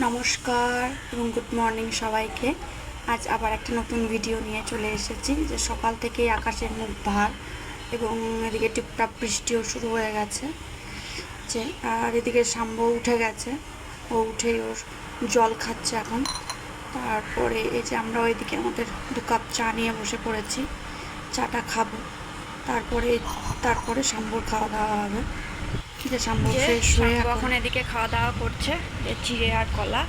নমস্কার এবং good morning সবাইকে। আজ আবার একটা নতুন ভিডিও নিয়ে চলে এসেছি, যে সকাল থেকেই আকাশের মুখ ভার এবং এদিকে টিপটাপ বৃষ্টিও শুরু হয়ে গেছে। যে, আর এদিকে শাম্ব উঠে গেছে, ও উঠেই ওর জল খাচ্ছে এখন। তারপরে এই যে আমরা ওইদিকে আমাদের দু কাপ চা নিয়ে বসে পড়েছি, চাটা খাব। তারপরে তারপরে শাম্বর খাওয়া দাওয়া হবে। এখন। এদিকে খাওয়া দাওয়া করছে যে চিড়ে আর কলা।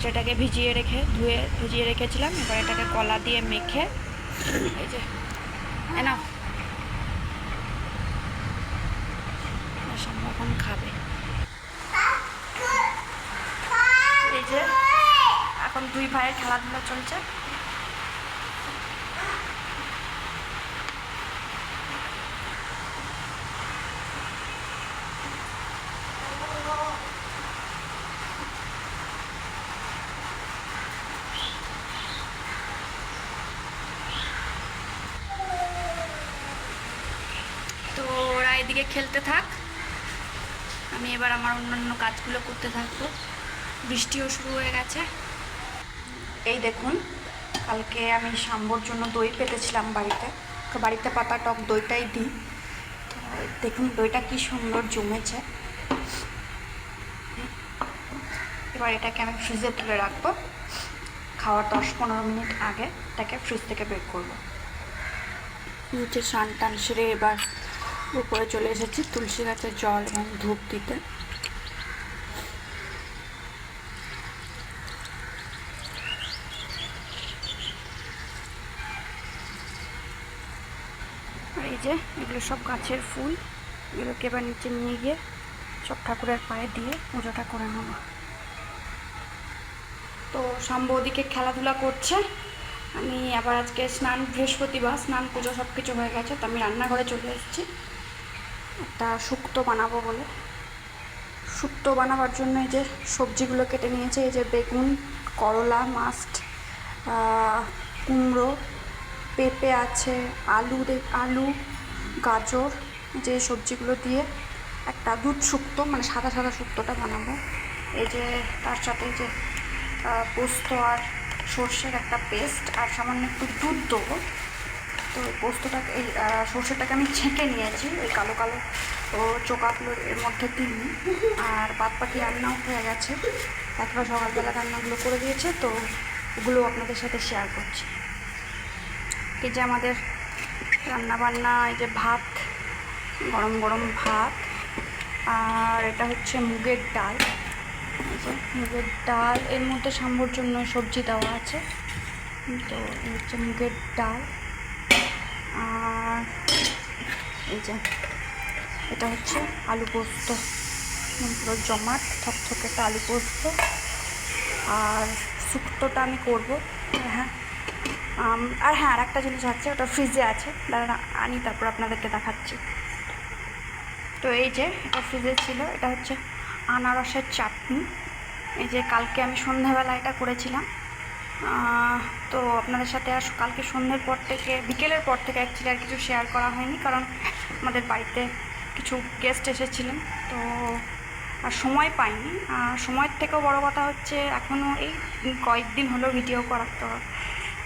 সেটাকে ভিজিয়ে রেখে ধুয়ে ভিজিয়ে রেখেছিলাম এবার এটাকে কলা দিয়ে মেখে এই যে নাও। এখন খাবে। এই যে এখন দুই ভাইয়ের খেলাধুলা চলছে তো ওরা এদিকে খেলতে থাক। আমি এবার আমার অন্যান্য কাজগুলো করতে থাকব। বৃষ্টিও শুরু হয়ে গেছে। এই দেখুন, কালকে আমি সাম্বর জন্য দই পেতেছিলাম বাড়িতে। তো বাড়িতে পাতা, টক দইটাই দিই। তো দেখুন, দইটা কি সুন্দর জমেছে। এবার এটাকে আমি ফ্রিজে তুলে রাখব। খাওয়ার দশ পনেরো মিনিট আগে এটাকে ফ্রিজ থেকে বের করব। নিচে স্নান টান সেরে এবার উপরে চলে এসেছি তুলসী গাছের জল এবং ধূপ দিতে। এই যে, এগুলো সব গাছের ফুল। এগুলোকে এবার নিচে নিয়ে গিয়ে সব ঠাকুরের পায়ে দিয়ে পুজোটা করে নেব। তো শাম্ব ওদিকে খেলাধুলা করছে। আমি আবার আজকে স্নান, বৃহস্পতিবার স্নান, পুজো সব কিছু হয়ে গেছে, তো আমি রান্নাঘরে চলে এসেছি। একটা শুক্তো বানাবো বলে। শুক্তো বানাবার জন্য এই যে সবজিগুলো কেটে নিয়েছে, এই যে বেগুন, করলা, মাস্ট কুমড়ো, পেঁপে আছে, আলু আলু, গাজর যে সবজিগুলো দিয়ে একটা দুধ শুক্তো মানে সাদা সাদা শুক্তোটা বানাবো। এই যে তার সাথে যে পোস্ত আর সর্ষের একটা পেস্ট আর সামান্য একটু দুধ দেবো। তো পোস্তটাকে, এই সর্ষেটাকে আমি ছেঁকে নিয়েছি, ওই কালো কালো ও চোকাগুলো এর মধ্যে দিই আর বাদ বাকি রান্নাও হয়ে গেছে। একবার সকালবেলা রান্নাগুলো করে দিয়েছে, তো ওগুলো আপনাদের সাথে শেয়ার করছি। এই যে আমাদের রান্না বান্না এই যে ভাত, গরম গরম ভাত, আর এটা হচ্ছে মুগের ডাল। মুগের ডাল, এর মধ্যে সাম্বর জন্য সবজি দেওয়া আছে। তো হচ্ছে মুগের ডাল। এই যে, এটা হচ্ছে আলু পোস্ত। পুরো জমাট, থকথকে একটা আলু পোস্ত। আর শুক্তোটা আমি করব। হ্যাঁ আর হ্যাঁ আর একটা জিনিস আছে, ওটা ফ্রিজে আছে। দাঁড়া আনি, তারপর আপনাদেরকে দেখাচ্ছি। তো এই যে, এটা ফ্রিজে ছিল, এটা হচ্ছে আনারসের চাটনি। এই যে, কালকে আমি সন্ধ্যাবেলা এটা করেছিলাম। তো আপনাদের সাথে আর কালকে সন্ধ্যের পর থেকে, বিকেলের পর থেকে অ্যাকচুয়ালি আর কিছু শেয়ার করা হয়নি, কারণ আমাদের বাড়িতে কিছু গেস্ট এসেছিলেন, তো আর সময় পাইনি। আর সময়ের থেকেও বড় কথা হচ্ছে এখনও এই কয়েকদিন হলো ভিডিও করার, তো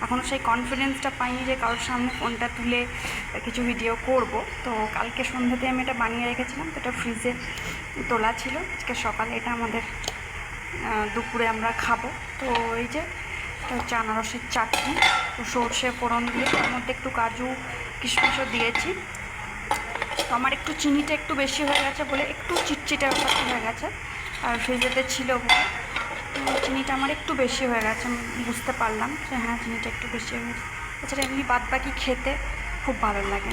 এখনও সেই কনফিডেন্সটা পাইনি যে কারোর সামনে ফোনটা তুলে কিছু ভিডিও করব। তো কালকে সন্ধ্যাতে আমি এটা বানিয়ে রেখেছিলাম, তো এটা ফ্রিজে তোলা ছিল। আজকে সকালে এটা আমাদের দুপুরে আমরা খাব। তো এই যে হচ্ছে আনারসের চাটনি, তো সর্ষে ফোড়ন দিয়ে তার মধ্যে একটু কাজু কিশমিশও দিয়েছি। তো আমার একটু চিনিটা একটু বেশি হয়ে গেছে বলে একটু চিটচিটে ব্যাপারটা হয়ে গেছে, আর ফ্রিজেতে ছিল চিনিটা আমার একটু বেশি হয়ে গেছে বুঝতে পারলাম যে হ্যাঁ চিনিটা একটু বেশি হয়ে গেছে। এছাড়া এমনি বাদ বাকি খেতে খুব ভালো লাগে।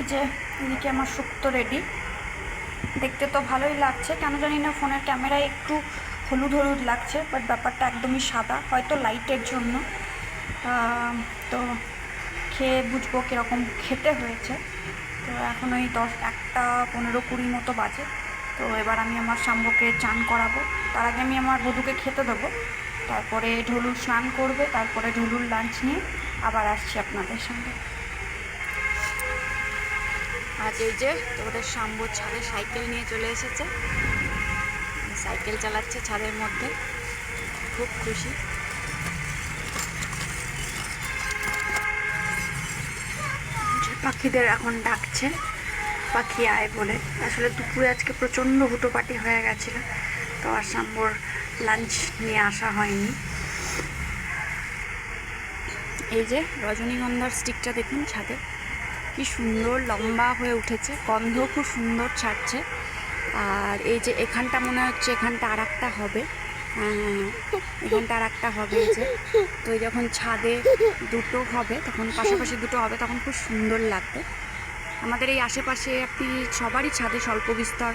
এই যে এদিকে আমার শুক্তো রেডি। দেখতে তো ভালোই লাগছে, কেন জানি না ফোনের ক্যামেরায় একটু হলুদ হলুদ লাগছে বাট ব্যাপারটা একদমই সাদা, হয়তো লাইটের জন্য। তো খেয়ে বুঝব কীরকম খেতে হয়েছে। তো এখন ওই দশ, একটা পনেরো কুড়ি মতো বাজে। তো এবার আমি আমার শাম্বকে চান করাবো। তার আগে আমি আমার বধুকে খেতে দেবো। তারপরে ঢলু স্নান করবে, তারপরে ঢলুর লাঞ্চ নিয়ে আবার আসছি আপনাদের সঙ্গে। আজ এই যে তোমাদের শাম্বর ছাদে সাইকেল নিয়ে চলে এসেছে। সাইকেল চালাচ্ছে ছাদের মধ্যে। খুব খুশি। পাখিদের এখন ডাকছে। পাখি আয় বলে। আসলে দুপুরে আজকে প্রচণ্ড হুটোপাটি হয়ে গেছিল। তো আর সাম্বর লাঞ্চ নিয়ে আসা হয়নি। এই যে রজনীগন্ধার স্টিকটা দেখুন ছাদে। কি সুন্দর লম্বা হয়ে উঠেছে। গন্ধ খুব সুন্দর ছাড়ছে। আর এই যে এখানটা মনে হচ্ছে এখানটা আর একটা হবে। হ্যাঁ, এখানটা আর একটা হবে যে। তো যখন ছাদে দুটো হবে তখন পাশাপাশি দুটো হবে তখন খুব সুন্দর লাগবে। আমাদের এই আশেপাশে আপনি সবারই ছাদে স্বল্প বিস্তর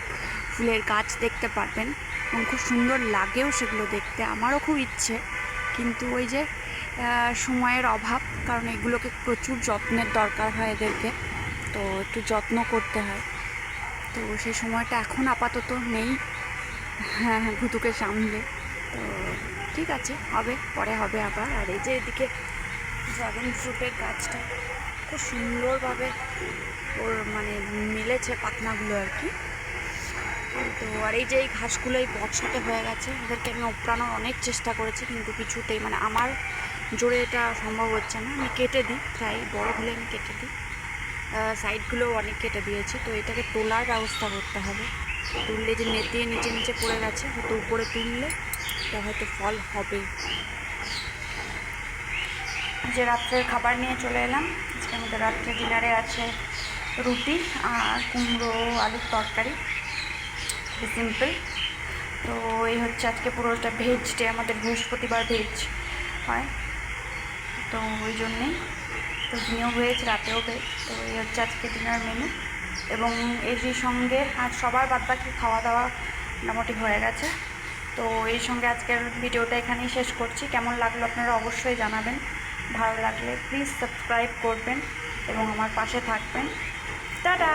ফুলের গাছ দেখতে পারবেন। এবং খুব সুন্দর লাগেও সেগুলো দেখতে। আমারও খুব ইচ্ছে। কিন্তু ওই যে সময়ের অভাব কারণ এগুলোকে প্রচুর যত্নের দরকার হয় এদেরকে। তো একটু যত্ন করতে হয়। তো সেই সময়টা এখন আপাতত নেই। হ্যাঁ হ্যাঁ ভুতুকে সামলে। তো ঠিক আছে, হবে, পরে হবে আবার। আর এই যে এদিকে ড্রাগন ফ্রুটের গাছটা, খুব সুন্দরভাবে ওর মানে মিলেছে পাতনাগুলো আর কি। তো আর এই যে এই ঘাসগুলো এই বর্ষাতে হয়ে গেছে ওদেরকে আমি ওপড়ানোর অনেক চেষ্টা করেছি, কিন্তু কিছুতেই মানে আমার জোরে এটা সম্ভব হচ্ছে না। আমি কেটে দিই, প্রায় বড় হলে আমি কেটে দিই। সাইডগুলো অনেক কেটে দিয়েছি। তো এটাকে তোলার ব্যবস্থা করতে হবে। তুললে যে নেতিয়ে নিচে নিচে পড়ে গেছে, হয়তো উপরে তুললে এটা হয়তো ফল হবে। যে রাত্রের খাবার নিয়ে চলে এলাম আজকে আমাদের রাত্রে ডিনারে আছে রুটি আর কুমড়ো আলুর তরকারি। সিম্পল তো এই হচ্ছে আজকে পুরোটা ভেজ ডে আমাদের বৃহস্পতিবার ভেজ হয়। তো ওই জন্যেই তো দিনেও ভেজ রাতেও ভেজ তো এই হচ্ছে আজকে ডিনার মেনু। এবং এর সঙ্গে আজ সবার বাদবাকি খাওয়া দাওয়া মোটামুটি হয়ে গেছে। তো এই সঙ্গে আজকের ভিডিওটা এখানেই শেষ করছি। কেমন লাগল আপনারা অবশ্যই জানাবেন। ভালো লাগলে প্লিজ সাবস্ক্রাইব করবেন এবং আমার পাশে থাকবেন। টাটা!